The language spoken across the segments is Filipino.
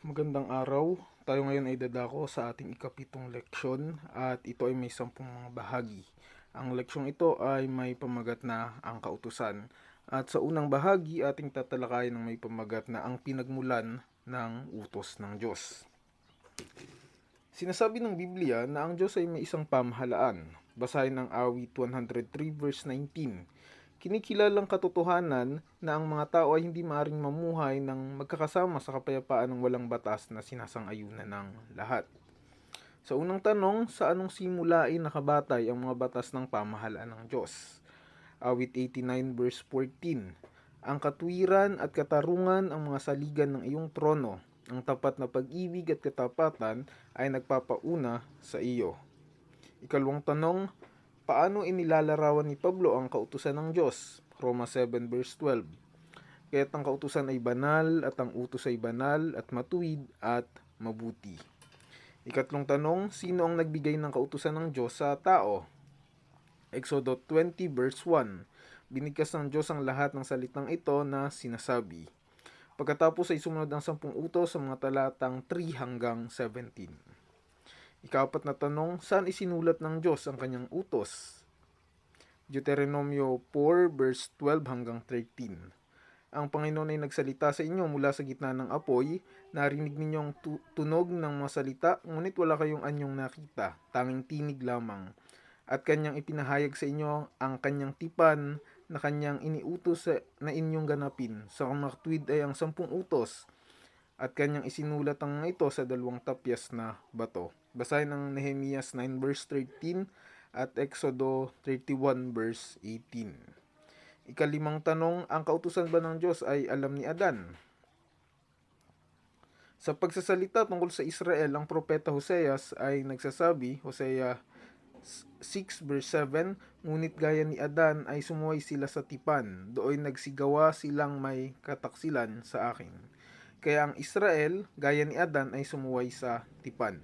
Magandang araw. Tayo ngayon ay dadako sa ating ikapitong leksyon at ito ay may sampung mga bahagi. Ang leksyong ito ay may pamagat na ang kautusan. At sa unang bahagi, ating tatalakayin ng may pamagat na ang pinagmulan ng utos ng Diyos. Sinasabi ng Biblia na ang Diyos ay may isang pamahalaan. Basahin ang awit 103 verse 19 kinikilalang katotohanan na ang mga tao ay hindi maaring mamuhay ng magkakasama sa kapayapaan ng walang batas na sinasang-ayunan ng lahat. Sa unang tanong, sa anong simulain nakabatay ang mga batas ng pamahalaan ng Diyos? Awit 89 verse 14 Ang katwiran at katarungan ang mga saligan ng iyong trono. Ang tapat na pag-ibig at katapatan ay nagpapauna sa iyo. Ikalawang tanong, Paano inilalarawan ni Pablo ang kautusan ng Diyos? Roma 7 verse 12. Kaya't ang kautusan ay banal at ang utos ay banal at matuwid at mabuti. Ikatlong tanong, sino ang nagbigay ng kautusan ng Diyos sa tao? Exodo 20 verse 1. Binigkas ng Diyos ang lahat ng salitang ito na sinasabi. Pagkatapos ay sumunod ang sampung utos sa mga talatang 3 hanggang 17. Ikapat na tanong, saan isinulat ng Diyos ang kanyang utos? Deuteronomio 4 verse 12 hanggang 13. Ang Panginoon ay nagsalita sa inyo mula sa gitna ng apoy, narinig ninyo ang tu- tunog ng mga salita, ngunit wala kayong anyong nakita, tanging tinig lamang. At kanyang ipinahayag sa inyo ang kanyang tipan na kanyang iniutos na inyong ganapin. Sa kamaktuwid ay ang sampung utos, at kanyang isinulat ang ito sa dalawang tapyas na bato. Basahin ang Nehemias 9 verse 13 at Exodo 31 verse 18. Ikalimang tanong, ang kautusan ba ng Diyos ay alam ni Adan? Sa pagsasalita tungkol sa Israel, ang propeta Hoseas ay nagsasabi, Hosea 6 verse 7, Ngunit gaya ni Adan ay sumuway sila sa tipan, doon nagsigawa silang may kataksilan sa akin. Kaya ang Israel, gaya ni Adan, ay sumuway sa tipan.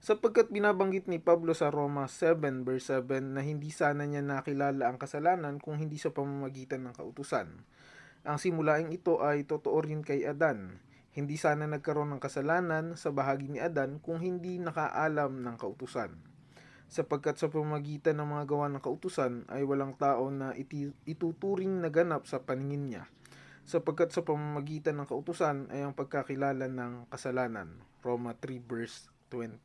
Sapagkat binabanggit ni Pablo sa Roma 7 verse 7 na hindi sana niya nakilala ang kasalanan kung hindi sa pamamagitan ng kautusan. Ang simulaing ito ay totoo rin kay Adan. Hindi sana nagkaroon ng kasalanan sa bahagi ni Adan kung hindi nakaalam ng kautusan. Sapagkat sa pamamagitan ng mga gawa ng kautusan ay walang tao na iti- ituturing na ganap sa paningin niya. Sapagkat sa pamamagitan ng kautusan ay ang pagkakilala ng kasalanan. Roma 3 verse 20.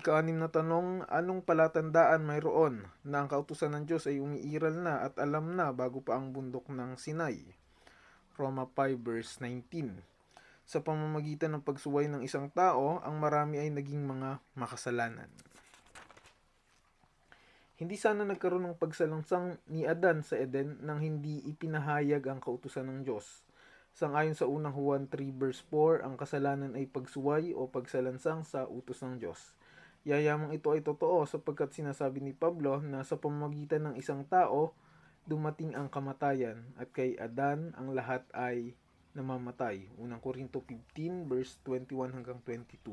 Ika-anim na tanong, anong palatandaan mayroon na ang kautusan ng Diyos ay umiiral na at alam na bago pa ang bundok ng Sinai? Roma 5 verse 19. Sa pamamagitan ng pagsuway ng isang tao, ang marami ay naging mga makasalanan. Hindi sana nagkaroon ng pagsalangsang ni Adan sa Eden nang hindi ipinahayag ang kautusan ng Diyos. Sangayon sa unang Juan 3 verse 4, ang kasalanan ay pagsuway o pagsalansang sa utos ng Diyos. Yayamang ito ay totoo sapagkat sinasabi ni Pablo na sa pamamagitan ng isang tao, dumating ang kamatayan at kay Adan ang lahat ay namamatay. Unang Korinto 15 verse 21 hanggang 22.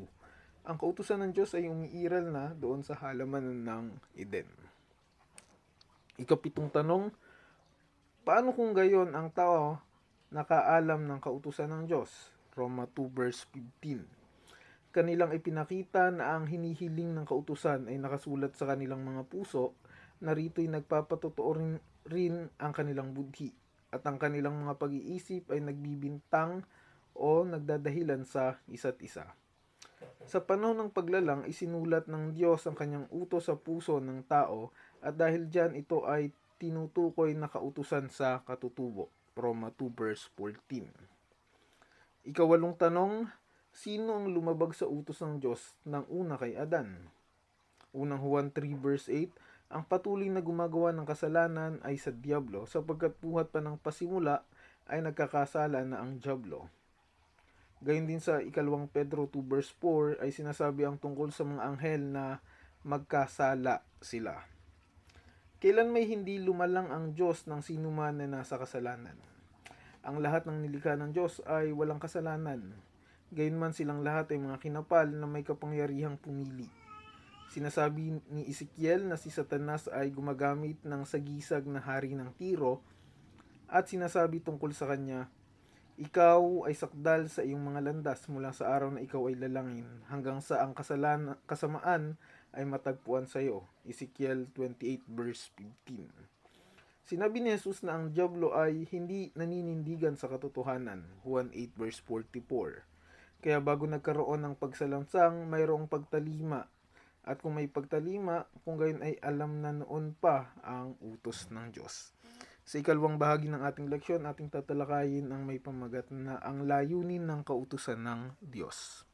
Ang kautusan ng Diyos ay umiiral na doon sa halaman ng Eden. Ikapitong tanong, paano kung gayon ang tao nakaalam ng kautusan ng Diyos? Roma 2 verse 15 kanilang ipinakita na ang hinihiling ng kautusan ay nakasulat sa kanilang mga puso, narito'y nagpapatotoo rin, rin ang kanilang budhi at ang kanilang mga pag-iisip ay nagbibintang o nagdadahilan sa isa't isa. Sa panahon ng paglalang, isinulat ng Diyos ang kanyang utos sa puso ng tao at dahil dyan ito ay tinutukoy na kautusan sa katutubo. Roma 2 verse 14. Ikawalong tanong, Sino ang lumabag sa utos ng Diyos ng una kay Adan? Unang Juan 3 verse 8, ang patuloy na gumagawa ng kasalanan ay sa Diablo sapagkat buhat pa ng pasimula ay nagkakasala na ang Diablo. Gayun din sa ikalawang Pedro 2 verse 4 ay sinasabi ang tungkol sa mga anghel na magkasala sila. Kailan may hindi lumalang ang Diyos ng sinuman na nasa kasalanan? Ang lahat ng nilikha ng Diyos ay walang kasalanan. Gayunman silang lahat ay mga kinapal na may kapangyarihang pumili. Sinasabi ni Ezekiel na si Satanas ay gumagamit ng sagisag na hari ng Tiro at sinasabi tungkol sa kanya, Ikaw ay sakdal sa iyong mga landas mula sa araw na ikaw ay lalangin hanggang sa ang kasalan, kasamaan ay matagpuan sa iyo. Ezekiel 28 verse 15. Sinabi ni Jesus na ang Diablo ay hindi naninindigan sa katotohanan. Juan 8 verse 44. Kaya bago nagkaroon ng pagsalansang, mayroong pagtalima. At kung may pagtalima, kung gayon ay alam na noon pa ang utos ng Diyos. Sa ikalawang bahagi ng ating leksyon, ating tatalakayin ang may pamagat na ang layunin ng kautusan ng Diyos.